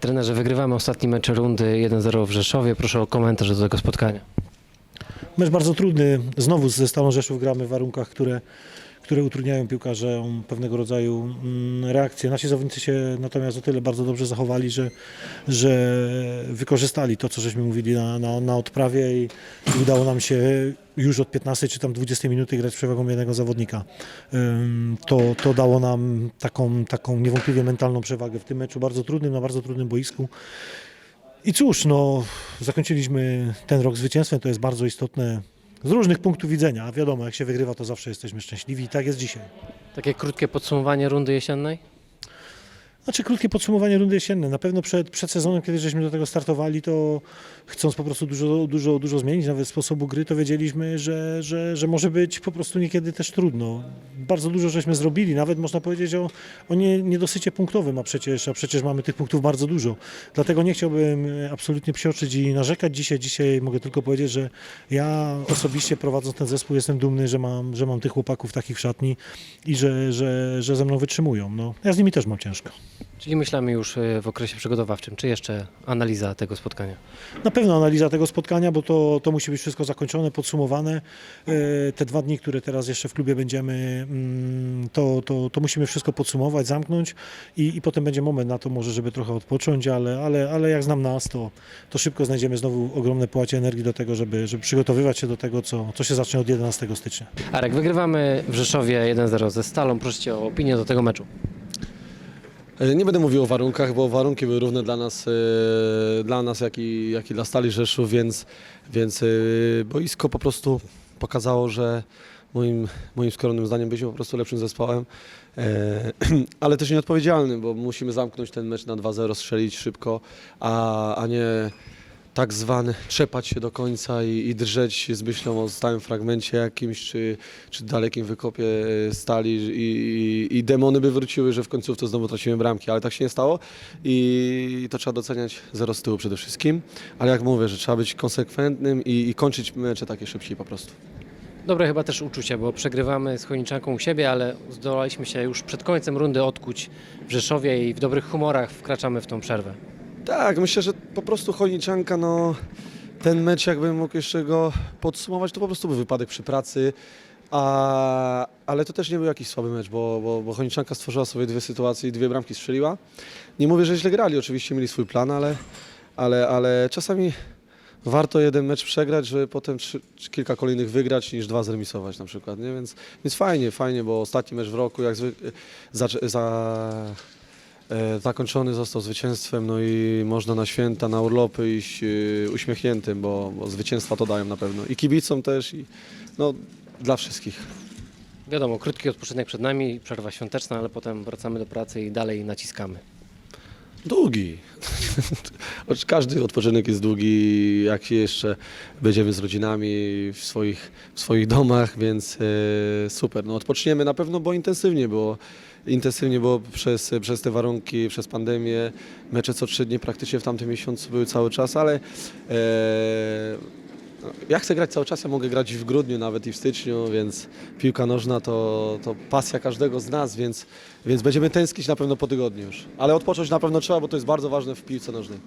Trenerze, wygrywamy ostatni mecz rundy 1-0 w Rzeszowie. Proszę o komentarz do tego spotkania. Mecz bardzo trudny. Znowu ze Stalą Rzeszów gramy w warunkach, które, które utrudniają piłkarzom pewnego rodzaju mm, reakcje. Nasi zawodnicy się natomiast o tyle bardzo dobrze zachowali, że, że wykorzystali to, co żeśmy mówili na, na, na odprawie i, udało nam się już od 15 czy tam 20 minuty grać przewagą jednego zawodnika. To, to dało nam taką, taką niewątpliwie mentalną przewagę w tym meczu, bardzo trudnym, na bardzo trudnym boisku. I cóż, no, zakończyliśmy ten rok zwycięstwem, to jest bardzo istotne z różnych punktów widzenia. Wiadomo, jak się wygrywa, to zawsze jesteśmy szczęśliwi i tak jest dzisiaj. Takie krótkie podsumowanie rundy jesiennej? Znaczy krótkie podsumowanie rundy jesiennej. Na pewno przed, przed sezonem, kiedy żeśmy do tego startowali, to chcąc po prostu dużo, dużo, dużo zmienić, nawet sposobu gry, to wiedzieliśmy, że, że, że może być po prostu niekiedy też trudno. Bardzo dużo żeśmy zrobili, nawet można powiedzieć o, o nie, niedosycie punktowym, a przecież, a przecież mamy tych punktów bardzo dużo. Dlatego nie chciałbym e, absolutnie psioczyć i narzekać dzisiaj. Dzisiaj mogę tylko powiedzieć, że ja osobiście prowadząc ten zespół jestem dumny, że mam, że mam tych chłopaków takich w szatni i że, że, że ze mną wytrzymują. No, ja z nimi też mam ciężko. Czyli myślamy już y, w okresie przygotowawczym. Czy jeszcze analiza tego spotkania? Na pewno analiza tego spotkania, bo to, to musi być wszystko zakończone, podsumowane. E, Te dwa dni, które teraz jeszcze w klubie będziemy, mm, to, to, to musimy wszystko podsumować, zamknąć i, i potem będzie moment na to może, żeby trochę odpocząć, ale, ale, ale jak znam nas, to, to szybko znajdziemy znowu ogromne połacie energii do tego, żeby, żeby przygotowywać się do tego, co, co się zacznie od 11 stycznia. Arek, wygrywamy w Rzeszowie 1-0 ze Stalą. Proszę Cię o opinię do tego meczu. Nie będę mówił o warunkach, bo warunki były równe dla nas, e, dla nas jak, i, jak i dla Stali Rzeszów, więc, więc e, boisko po prostu pokazało, że moim, moim skromnym zdaniem byliśmy po prostu lepszym zespołem, e, ale też nieodpowiedzialnym, bo musimy zamknąć ten mecz na 2-0, strzelić szybko, a, a nie tak zwany trzepać się do końca i, i drżeć z myślą o stałym fragmencie jakimś, czy, czy dalekim wykopie e, stali i, i, i demony by wróciły, że w końcówce znowu tracimy bramki, ale tak się nie stało i to trzeba doceniać zero z tyłu przede wszystkim, ale jak mówię, że trzeba być konsekwentnym i, i kończyć mecze takie szybciej po prostu. Dobre chyba też uczucie, bo przegrywamy z Chojniczanką u siebie, ale zdołaliśmy się już przed końcem rundy odkuć w Rzeszowie i w dobrych humorach wkraczamy w tą przerwę. Tak, myślę, że po prostu Chojniczanka, no ten mecz jakbym mógł jeszcze go podsumować, to po prostu był wypadek przy pracy, a, ale to też nie był jakiś słaby mecz, bo, bo, bo Chojniczanka stworzyła sobie dwie sytuacje i dwie bramki strzeliła. Nie mówię, że źle grali, oczywiście mieli swój plan, ale, ale, ale czasami warto jeden mecz przegrać, żeby potem trzy, kilka kolejnych wygrać niż dwa zremisować na przykład, nie? Więc, więc fajnie, fajnie, bo ostatni mecz w roku jak za, za, Zakończony został zwycięstwem, no i można na święta, na urlopy iść e, uśmiechniętym, bo, bo zwycięstwa to dają na pewno. I kibicom też, i no, dla wszystkich. Wiadomo, krótki odpoczynek przed nami, przerwa świąteczna, ale potem wracamy do pracy i dalej naciskamy. Długi. Każdy odpoczynek jest długi, jak jeszcze będziemy z rodzinami w swoich, w swoich domach, więc e, super. No, odpoczniemy na pewno, bo intensywnie było. Intensywnie było przez, przez te warunki, przez pandemię. Mecze co trzy dni praktycznie w tamtym miesiącu były cały czas, ale e, ja chcę grać cały czas, ja mogę grać w grudniu nawet i w styczniu, więc piłka nożna to, to pasja każdego z nas, więc, więc będziemy tęsknić na pewno po tygodniu już. Ale odpocząć na pewno trzeba, bo to jest bardzo ważne w piłce nożnej.